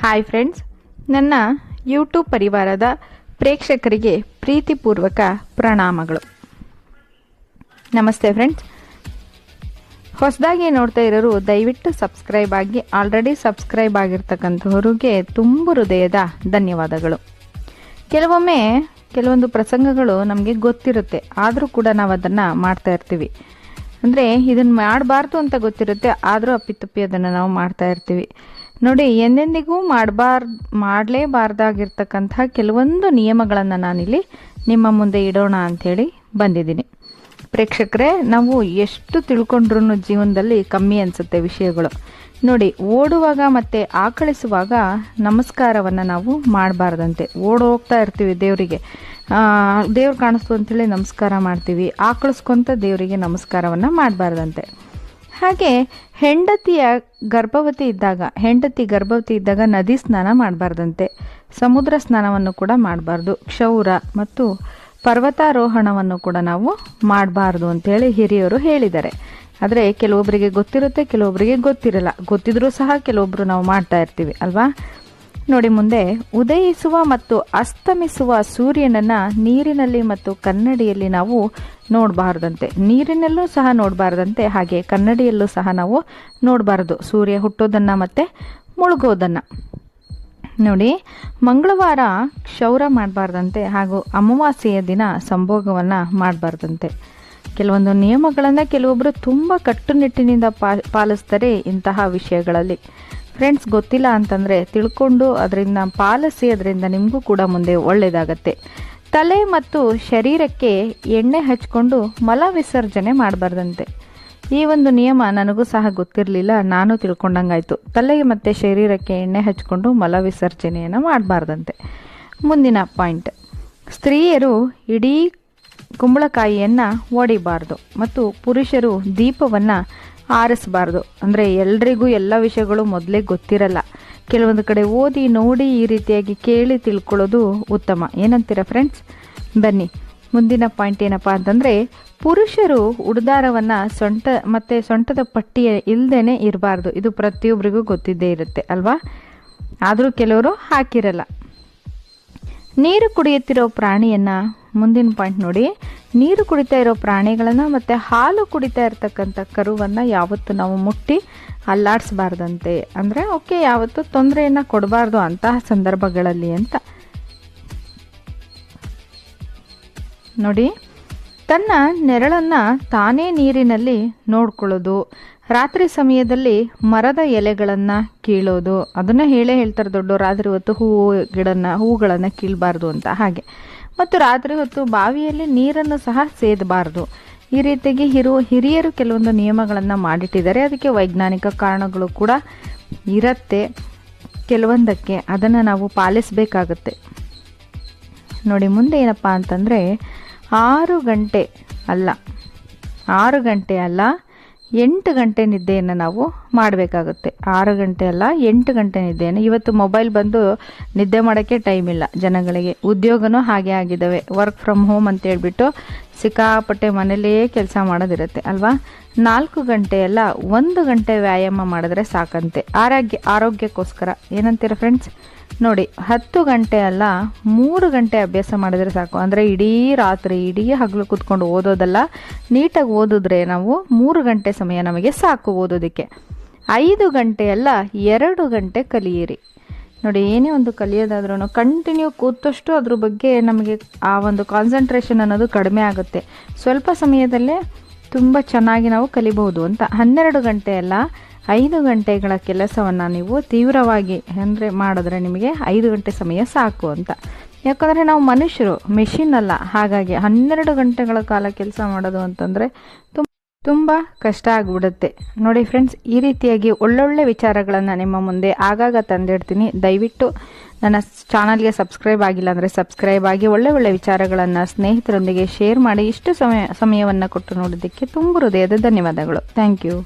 Hi friends ನನ್ನ YouTube ಪರಿವಾರದ ಪ್ರೇಕ್ಷಕರಿಗೆ ಪ್ರೀತಿಪೂರ್ವಕ ಪ್ರಣಾಮಗಳು. ನಮಸ್ತೆ ಫ್ರೆಂಡ್ಸ್ ಹೊಸದಾಗಿ ನೋಡ್ತಾ ಇರೋರು ದಯವಿಟ್ಟು ಸಬ್ಸ್ಕ್ರೈಬ್ ಆಗಿ ಆಲ್ರೆಡಿ ಸಬ್ಸ್ಕ್ರೈಬ್ ಆಗಿರ್ತಕ್ಕಂಥವ್ರಿಗೆ ತುಂಬ ಹೃದಯದ ಧನ್ಯವಾದಗಳು. ಕೆಲವೊಮ್ಮೆ ಕೆಲವೊಂದು ಪ್ರಸಂಗಗಳು ನಮಗೆ ಗೊತ್ತಿರುತ್ತೆ, ಆದರೂ ಕೂಡ ನಾವು ಅದನ್ನು ಮಾಡ್ತಾ ಇರ್ತೀವಿ. ಅಂದರೆ ಇದನ್ನು ಮಾಡಬಾರ್ದು ಅಂತ ಗೊತ್ತಿರುತ್ತೆ, ಆದರೂ ಅಪ್ಪಿತಪ್ಪಿ ಅದನ್ನು ನಾವು ಮಾಡ್ತಾ ಇರ್ತೀವಿ. ನೋಡಿ, ಎಂದೆಂದಿಗೂ ಮಾಡಬಾರ್, ಮಾಡಲೇಬಾರ್ದಾಗಿರ್ತಕ್ಕಂಥ ಕೆಲವೊಂದು ನಿಯಮಗಳನ್ನು ನಾನಿಲ್ಲಿ ನಿಮ್ಮ ಮುಂದೆ ಇಡೋಣ ಅಂಥೇಳಿ ಬಂದಿದ್ದೀನಿ. ಪ್ರೇಕ್ಷಕರೇ, ನಾವು ಎಷ್ಟು ತಿಳ್ಕೊಂಡ್ರೂ ಜೀವನದಲ್ಲಿ ಕಮ್ಮಿ ಅನಿಸುತ್ತೆ ವಿಷಯಗಳು. ನೋಡಿ, ಓಡುವಾಗ ಮತ್ತು ಆಕಳಿಸುವಾಗ ನಮಸ್ಕಾರವನ್ನು ನಾವು ಮಾಡಬಾರ್ದಂತೆ. ಓಡೋಗ್ತಾ ಇರ್ತೀವಿ ದೇವರಿಗೆ. ದೇವ್ರು ಕಾಣಿಸ್ತು ಅಂತೇಳಿ ನಮಸ್ಕಾರ ಮಾಡ್ತೀವಿ. ಆಕಳಿಸ್ಕೊಂತ ದೇವರಿಗೆ ನಮಸ್ಕಾರವನ್ನು ಮಾಡಬಾರ್ದಂತೆ. ಹಾಗೆ ಹೆಂಡತಿಯ ಗರ್ಭವತಿ ಇದ್ದಾಗ, ಹೆಂಡತಿ ಗರ್ಭವತಿ ಇದ್ದಾಗ ನದಿ ಸ್ನಾನ ಮಾಡಬಾರ್ದಂತೆ. ಸಮುದ್ರ ಸ್ನಾನವನ್ನು ಕೂಡ ಮಾಡಬಾರ್ದು. ಕ್ಷೌರ ಮತ್ತು ಪರ್ವತಾರೋಹಣವನ್ನು ಕೂಡ ನಾವು ಮಾಡಬಾರ್ದು ಅಂತೇಳಿ ಹಿರಿಯರು ಹೇಳಿದ್ದಾರೆ. ಆದರೆ ಕೆಲವೊಬ್ಬರಿಗೆ ಗೊತ್ತಿರುತ್ತೆ ಕೆಲವೊಬ್ಬರಿಗೆ ಗೊತ್ತಿರಲ್ಲ. ಗೊತ್ತಿದ್ರೂ ಸಹ ಕೆಲವೊಬ್ಬರು ನಾವು ಮಾಡ್ತಾ ಇರ್ತೀವಿ, ಅಲ್ವಾ? ನೋಡಿ ಮುಂದೆ, ಉದಯಿಸುವ ಮತ್ತು ಅಸ್ತಮಿಸುವ ಸೂರ್ಯನನ್ನ ನೀರಿನಲ್ಲಿ ಮತ್ತು ಕನ್ನಡಿಯಲ್ಲಿ ನಾವು ನೋಡಬಾರ್ದಂತೆ. ನೀರಿನಲ್ಲೂ ಸಹ ನೋಡಬಾರ್ದಂತೆ, ಹಾಗೆ ಕನ್ನಡಿಯಲ್ಲೂ ಸಹ ನಾವು ನೋಡಬಾರ್ದು. ಸೂರ್ಯ ಹುಟ್ಟೋದನ್ನು ಮತ್ತು ಮುಳುಗೋದನ್ನು. ನೋಡಿ, ಮಂಗಳವಾರ ಕ್ಷೌರ ಮಾಡಬಾರ್ದಂತೆ ಹಾಗೂ ಅಮಾವಾಸ್ಯೆಯ ದಿನ ಸಂಭೋಗವನ್ನು ಮಾಡಬಾರ್ದಂತೆ. ಕೆಲವೊಂದು ನಿಯಮಗಳನ್ನು ಕೆಲವೊಬ್ಬರು ತುಂಬ ಕಟ್ಟುನಿಟ್ಟಿನಿಂದ ಪಾ, ಪಾಲಿಸ್ತಾರೆ ಇಂತಹ ವಿಷಯಗಳಲ್ಲಿ. ಫ್ರೆಂಡ್ಸ್ ಗೊತ್ತಿಲ್ಲ ಅಂತಂದರೆ ತಿಳ್ಕೊಂಡು ಅದರಿಂದ ಪಾಲಿಸಿ ಅದರಿಂದ ನಿಮಗೂ ಕೂಡ ಮುಂದೆ ಒಳ್ಳೆಯದಾಗತ್ತೆ ತಲೆ ಮತ್ತು ಶರೀರಕ್ಕೆ ಎಣ್ಣೆ ಹಚ್ಕೊಂಡು ಮಲ ವಿಸರ್ಜನೆ ಮಾಡಬಾರ್ದಂತೆ. ಈ ಒಂದು ನಿಯಮ ನನಗೂ ಸಹ ಗೊತ್ತಿರಲಿಲ್ಲ, ನಾನು ತಿಳ್ಕೊಂಡಂಗಾಯ್ತು. ತಲೆಗೆ ಮತ್ತು ಶರೀರಕ್ಕೆ ಎಣ್ಣೆ ಹಚ್ಕೊಂಡು ಮಲ ವಿಸರ್ಜನೆಯನ್ನು ಮಾಡಬಾರ್ದಂತೆ. ಮುಂದಿನ ಪಾಯಿಂಟ್. ಸ್ತ್ರೀಯರು ಇಡೀ ಕುಂಬಳಕಾಯಿಯನ್ನು ಒಡಿಬಾರ್ದು ಮತ್ತು ಪುರುಷರು ದೀಪವನ್ನು ಆರಿಸಬಾರ್ದು. ಅಂದರೆ ಎಲ್ರಿಗೂ ಎಲ್ಲ ವಿಷಯಗಳು ಮೊದಲೇ ಗೊತ್ತಿರಲ್ಲ. ಕೆಲವೊಂದು ಕಡೆ ಓದಿ ನೋಡಿ ಈ ರೀತಿಯಾಗಿ ಕೇಳಿ ತಿಳ್ಕೊಳ್ಳೋದು ಉತ್ತಮ. ಏನಂತೀರ ಫ್ರೆಂಡ್ಸ್ ಬನ್ನಿ. ಮುಂದಿನ ಪಾಯಿಂಟ್ ಏನಪ್ಪ ಅಂತಂದರೆ, ಪುರುಷರು ಉಡ್ದಾರವನ್ನು ಸೊಂಟ ಮತ್ತು ಸೊಂಟದ ಪಟ್ಟಿ ಇಲ್ಲದೇ ಇರಬಾರ್ದು. ಇದು ಪ್ರತಿಯೊಬ್ಬರಿಗೂ ಗೊತ್ತಿದ್ದೇ ಇರುತ್ತೆ, ಅಲ್ವಾ? ಆದರೂ ಕೆಲವರು ಹಾಕಿರಲ್ಲ. ನೀರು ಕುಡಿಯುತ್ತಿರೋ ಪ್ರಾಣಿಯನ್ನು ಮುಂದಿನ ಪಾಯಿಂಟ್ ನೋಡಿ. ನೀರು ಕುಡಿತಾ ಇರೋ ಪ್ರಾಣಿಗಳನ್ನು ಮತ್ತು ಹಾಲು ಕುಡಿತಾ ಇರ್ತಕ್ಕಂಥ ಕರುವನ್ನು ಯಾವತ್ತು ನಾವು ಮುಟ್ಟಿ ಅಲ್ಲಾಡಿಸ್ಬಾರ್ದಂತೆ. ಅಂದರೆ, ಓಕೆ, ಯಾವತ್ತು ತೊಂದರೆಯನ್ನು ಕೊಡಬಾರ್ದು ಅಂತಹ ಸಂದರ್ಭಗಳಲ್ಲಿ ಅಂತ. ನೋಡಿ. ತನ್ನ ನೆರಳನ್ನು ತಾನೇ ನೀರಿನಲ್ಲಿ ನೋಡ್ಕೊಳ್ಳೋದು. ರಾತ್ರಿ ಸಮಯದಲ್ಲಿ ಮರದ ಎಲೆಗಳನ್ನು ಕೀಳೋದು. ಅದನ್ನು ಹೇಳೇ ಹೇಳ್ತಾರೆ ದೊಡ್ಡವರು ರಾತ್ರಿ ಹೊತ್ತು ಹೂವು ಗಿಡನ ಹೂಗಳನ್ನು ಕೀಳಬಾರ್ದು ಅಂತ ಹಾಗೆ. ಮತ್ತು ರಾತ್ರಿ ಹೊತ್ತು ಬಾವಿಯಲ್ಲಿ ನೀರನ್ನು ಸಹ ಸೇದಬಾರ್ದು. ಈ ರೀತಿಯಾಗಿ ಹಿರು, ಹಿರಿಯರು ಕೆಲವೊಂದು ನಿಯಮಗಳನ್ನು ಮಾಡಿಟ್ಟಿದ್ದಾರೆ. ಅದಕ್ಕೆ ವೈಜ್ಞಾನಿಕ ಕಾರಣಗಳು ಕೂಡ ಇರುತ್ತೆ. ಕೆಲವೊಂದಕ್ಕೆ ಅದನ್ನು ನಾವು ಪಾಲಿಸಬೇಕಾಗತ್ತೆ. ನೋಡಿ, ಮುಂದೆ ಏನಪ್ಪ ಅಂತಂದರೆ ಆರು ಗಂಟೆ ಅಲ್ಲ, ಆರು ಗಂಟೆ ಅಲ್ಲ, ಎಂಟು ಗಂಟೆ ನಿದ್ದೆಯನ್ನು ನಾವು ಮಾಡಬೇಕಾಗುತ್ತೆ. ಆರು ಗಂಟೆ ಅಲ್ಲ, ಎಂಟು ಗಂಟೆ ನಿದ್ದೆಯನ್ನು. ಇವತ್ತು ಮೊಬೈಲ್ ಬಂದು ನಿದ್ದೆ ಮಾಡೋಕ್ಕೆ ಟೈಮ್ ಇಲ್ಲ ಜನಗಳಿಗೆ. ಉದ್ಯೋಗನೂ ಹಾಗೆ ಆಗಿದ್ದಾವೆ. ವರ್ಕ್ ಫ್ರಮ್ ಹೋಮ್ ಅಂತ ಹೇಳ್ಬಿಟ್ಟು ಸಿಕ್ಕಾಪಟ್ಟೆ ಮನೇಲೇ ಕೆಲಸ ಮಾಡೋದಿರುತ್ತೆ, ಅಲ್ವಾ? ನಾಲ್ಕು ಗಂಟೆ ಅಲ್ಲ, ಒಂದು ಗಂಟೆ ವ್ಯಾಯಾಮ ಮಾಡಿದ್ರೆ ಸಾಕಂತೆ. ಆರೋಗ್ಯ, ಆರೋಗ್ಯಕ್ಕೋಸ್ಕರ. ಏನಂತೀರ ಫ್ರೆಂಡ್ಸ್ ನೋಡಿ, ಹತ್ತು ಗಂಟೆ ಅಲ್ಲ, ಮೂರು ಗಂಟೆ ಅಭ್ಯಾಸ ಮಾಡಿದ್ರೆ ಸಾಕು. ಅಂದರೆ ಇಡೀ ರಾತ್ರಿ, ಇಡೀ ಹಗಲು ಕೂತ್ಕೊಂಡು ಓದೋದಲ್ಲ, ನೀಟಾಗಿ ಓದಿದ್ರೆ ನಾವು ಮೂರು ಗಂಟೆ ಸಮಯ ನಮಗೆ ಸಾಕು ಓದೋದಕ್ಕೆ. ಐದು ಗಂಟೆ ಅಲ್ಲ, ಎರಡು ಗಂಟೆ ಕಲಿಯಿರಿ. ನೋಡಿ, ಏನೇ ಒಂದು ಕಲಿಯೋದಾದ್ರೂ ಕಂಟಿನ್ಯೂ ಕೂತಷ್ಟು ಅದ್ರ ಬಗ್ಗೆ ನಮಗೆ ಆ ಒಂದು ಕಾನ್ಸಂಟ್ರೇಷನ್ ಅನ್ನೋದು ಕಡಿಮೆ ಆಗುತ್ತೆ. ಸ್ವಲ್ಪ ಸಮಯದಲ್ಲೇ ತುಂಬ ಚೆನ್ನಾಗಿ ನಾವು ಕಲಿಬಹುದು ಅಂತ. ಹನ್ನೆರಡು ಗಂಟೆ ಅಲ್ಲ, ಐದು ಗಂಟೆಗಳ ಕೆಲಸವನ್ನು ನೀವು ತೀವ್ರವಾಗಿ ಅಂದರೆ ಮಾಡಿದ್ರೆ ನಿಮಗೆ ಐದು ಗಂಟೆ ಸಮಯ ಸಾಕು ಅಂತ. ಯಾಕಂದರೆ ನಾವು ಮನುಷ್ಯರು ಮೆಷಿನ್ ಅಲ್ಲ. ಹಾಗಾಗಿ ಹನ್ನೆರಡು ಗಂಟೆಗಳ ಕಾಲ ಕೆಲಸ ಮಾಡೋದು ಅಂತಂದರೆ ತುಂಬ ತುಂಬ ಕಷ್ಟ ಆಗಿಬಿಡುತ್ತೆ. ನೋಡಿ ಫ್ರೆಂಡ್ಸ್ ಈ ರೀತಿಯಾಗಿ ಒಳ್ಳೊಳ್ಳೆ ವಿಚಾರಗಳನ್ನು ನಿಮ್ಮ ಮುಂದೆ ಆಗಾಗ ತಂದಿಡ್ತೀನಿ. ದಯವಿಟ್ಟು ನನ್ನ ಚಾನಲ್ಗೆ ಸಬ್ಸ್ಕ್ರೈಬ್ ಆಗಿಲ್ಲ ಅಂದರೆ ಸಬ್ಸ್ಕ್ರೈಬ್ ಆಗಿ ಒಳ್ಳೆ ಒಳ್ಳೆ ವಿಚಾರಗಳನ್ನು ಸ್ನೇಹಿತರೊಂದಿಗೆ ಶೇರ್ ಮಾಡಿ. ಇಷ್ಟು ಸಮಯ, ಸಮಯವನ್ನು ಕೊಟ್ಟು ನೋಡೋದಕ್ಕೆ ತುಂಬ ಹೃದಯದ ಧನ್ಯವಾದಗಳು. Thank you